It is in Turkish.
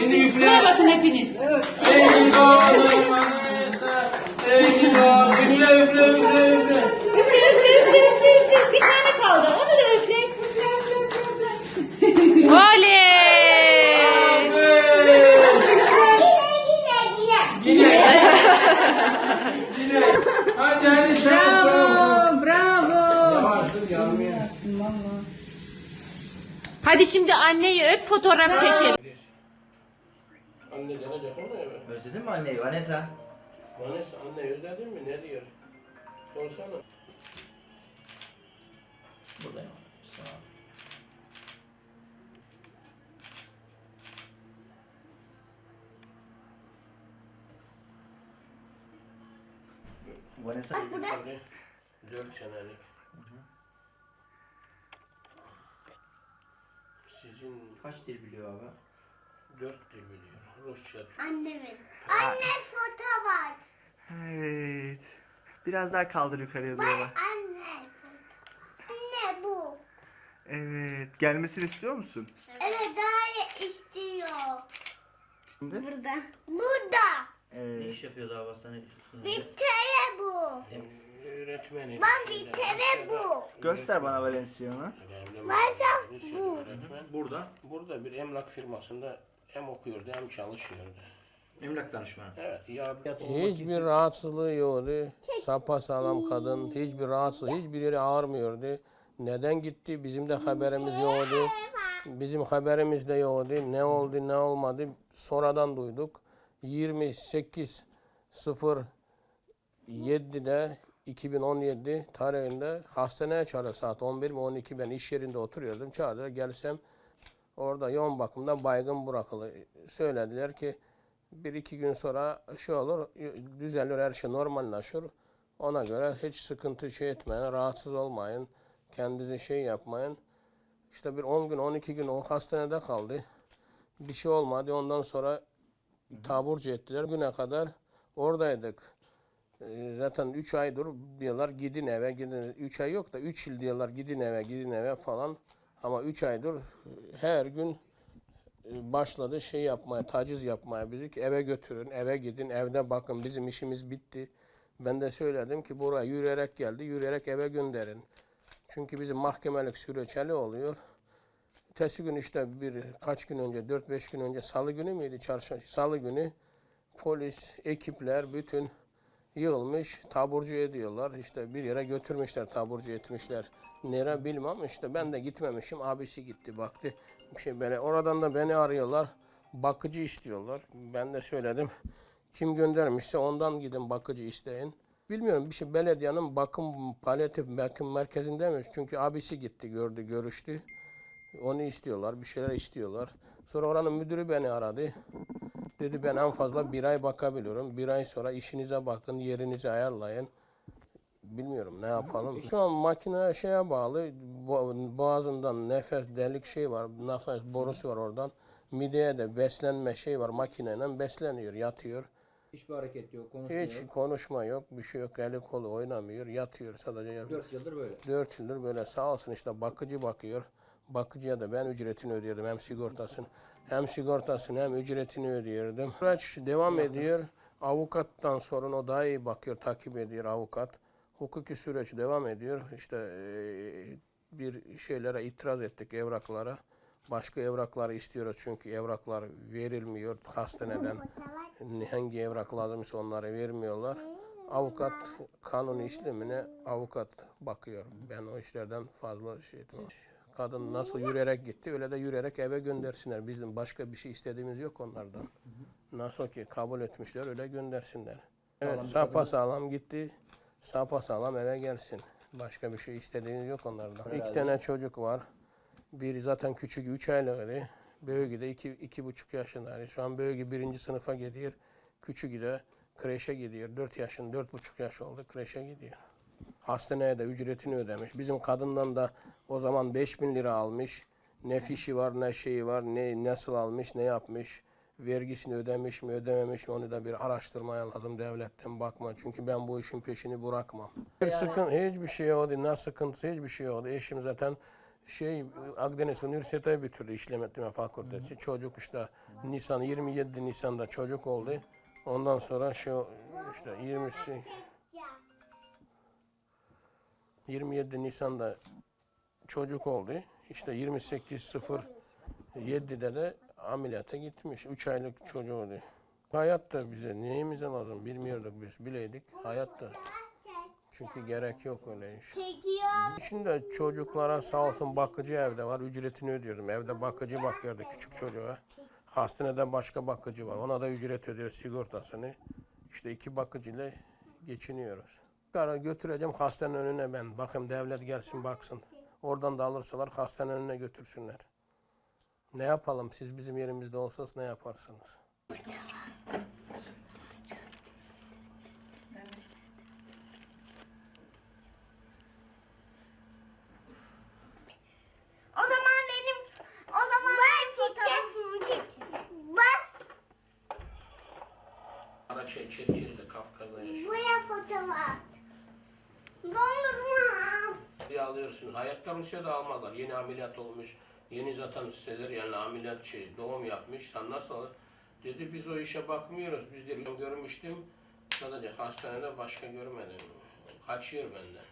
Şimdi üfle. Bakın hepiniz. Ey doğdun Vanessa. Ey doğdun. Üfle üfle üfle üfle. Üfle üfle üfle üfle üfle. Bir tane kaldı. Onu da üfle. Üfle üfle üfle üfle. Oley! Yine. Yine. Hadi hadi sen sen. Bravo, bravo. Yavaş dur yanmıyor. Hadi şimdi anneyi öp fotoğraf çekelim. Anne gelecek ama eve. Özledin mi anneyi Vanessa? Vanessa anne özledin mi? Ne diyor? Sorsana. Buradayım. Sağ ol. Vanessa Hadi. Dört senelik. Sizin kaç dil biliyor abi? Dört dil biliyor. Rusça, Annemin. Anne foto var. Evet. Biraz daha kaldır yukarıya doğru. Anne foto. Anne bu. Evet. Gelmesini istiyor musun? Evet daha istiyor. Şimdi? Burada. Burada. Evet. Ne iş yapıyordu abi sana? Bir kere bu. öğretmeni. Ben bir kere bu. Göster bana Valencia'nı. Maalesef bu. Burada. Burada bir emlak firmasında hem okuyordu hem çalışıyordu. Emlak danışmanı. Evet yardım. Hiçbir rahatsızlığı yoktu. Sapa sağlam kadın. Hiçbir rahatsız, hiçbir yeri ağrımıyordu. Neden gitti bizim de haberimiz yoktu. Bizim haberimiz de yoktu. Ne oldu ne olmadı sonradan duyduk. 28 0 7'de 2017 tarihinde hastaneye çağırdı saat 11 mi 12 ben iş yerinde oturuyordum. Çağırdı gelsem orada yoğun bakımda baygın bırakılı. Söylediler ki bir iki gün sonra şey olur düzelir her şey normalleşir. Ona göre hiç sıkıntı şey etmeyin, rahatsız olmayın, kendinizi şey yapmayın. İşte bir 10 gün 12 gün o hastanede kaldı. Bir şey olmadı. Ondan sonra taburcu ettiler. Güne kadar oradaydık. Ee, Zaten 3 aydır diyorlar gidin eve gidin. 3 ay yok da 3 yıl diyorlar gidin eve gidin eve falan. Ama 3 aydır her gün e, başladı şey yapmaya, taciz yapmaya bizi ki eve götürün, eve gidin, evde bakın bizim işimiz bitti. Ben de söyledim ki buraya yürüyerek geldi, yürüyerek eve gönderin. Çünkü bizim mahkemelik süreçeli oluyor. Ertesi gün işte bir kaç gün önce, 4-5 gün önce salı günü müydü? Çarşamba, salı günü polis, ekipler bütün yığılmış, taburcu ediyorlar. İşte bir yere götürmüşler, taburcu etmişler. Nere bilmem işte ben de gitmemişim. Abisi gitti baktı. Bir şey böyle oradan da beni arıyorlar. Bakıcı istiyorlar. Ben de söyledim. Kim göndermişse ondan gidin bakıcı isteyin. Bilmiyorum bir şey belediyenin bakım palyatif bakım merkezindeymiş. Çünkü abisi gitti gördü görüştü. Onu istiyorlar bir şeyler istiyorlar. Sonra oranın müdürü beni aradı. Dedi ben en fazla bir ay bakabiliyorum. Bir ay sonra işinize bakın yerinizi ayarlayın. Bilmiyorum ne yapalım. Şu an makine şeye bağlı. Bo- Boğazından nefes delik şey var. Nefes borusu var oradan. Mideye de beslenme şey var. Makineyle besleniyor, yatıyor. Hiçbir hareket yok. Konuşmuyor. Hiç konuşma yok, bir şey yok. Eli kolu oynamıyor, yatıyor sadece. 4 yıldır böyle. Dört yıldır böyle sağ olsun işte bakıcı bakıyor. Bakıcıya da ben ücretini ödüyordum hem sigortasını. Hem sigortasını hem ücretini ödüyordum. Süreç devam ediyor. Avukattan sonra o daha iyi bakıyor, takip ediyor avukat. Hukuki süreç devam ediyor. İşte eee, bir şeylere itiraz ettik evraklara. Başka evrakları istiyoruz çünkü evraklar verilmiyor hastaneden. Hangi evrak lazımsa onları vermiyorlar. Avukat kanun işlemine avukat bakıyor. Ben o işlerden fazla şey etmem. Kadın nasıl yürüyerek gitti öyle de yürüyerek eve göndersinler. Bizim başka bir şey istediğimiz yok onlardan. Nasıl ki kabul etmişler öyle göndersinler. Evet sapa sağlam gitti. Sapa sağlam eve gelsin. Başka bir şey istediğimiz yok onlardan. İki tane çocuk var. Biri zaten küçük 3 aylıktı. Büyüğü de 2 iki, iki buçuk yaşındaydı. Şu an büyüğü birinci sınıfa gidiyor. Küçüğü de kreşe gidiyor. 4 yaşın, dört buçuk yaş oldu. Kreşe gidiyor. Hastaneye de ücretini ödemiş. Bizim kadından da o zaman 5000 lira almış. Ne fişi var, ne şeyi var, ne nasıl almış, ne yapmış. Vergisini ödemiş mi, ödememiş mi onu da bir araştırmaya lazım devletten bakma. Çünkü ben bu işin peşini bırakmam. Bir sıkıntı, hiçbir şey oldu, ne sıkıntısı, hiçbir şey oldu. Eşim zaten şey Akdeniz Üniversitesi bitirdi işletme fakültesi. Çocuk işte Nisan 27 Nisan'da çocuk oldu. Ondan sonra şu işte 20 27 Nisan'da çocuk oldu. İşte 28.07'de de ameliyata gitmiş. 3 aylık çocuğu oldu. Hayat da bize neyimize lazım bilmiyorduk biz. Bileydik hayat da. Çünkü gerek yok öyle iş. Şimdi çocuklara sağ olsun bakıcı evde var. Ücretini ödüyordum. Evde bakıcı bakıyordu küçük çocuğa. Hastanede başka bakıcı var. Ona da ücret ödüyor sigortasını. İşte iki bakıcıyla geçiniyoruz. Kara götüreceğim hastanın önüne ben. Bakayım devlet gelsin baksın. Oradan da alırsalar hastanın önüne götürsünler. Ne yapalım? Siz bizim yerimizde olsanız ne yaparsınız? O zaman benim o zaman benim fotoğrafımı çek. Bak Ara Çerkez'de Kafkas'da yaşıyor. buraya fotoğraf. Alıyorsunuz. Hayatta Rusya'da almadılar. Yeni ameliyat olmuş. Yeni zaten sezeryenle ameliyat şey doğum yapmış. Sen nasıl alır? Dedi biz o işe bakmıyoruz. Biz de görmüştüm. Sadece hastanede başka görmedim. Kaçıyor benden.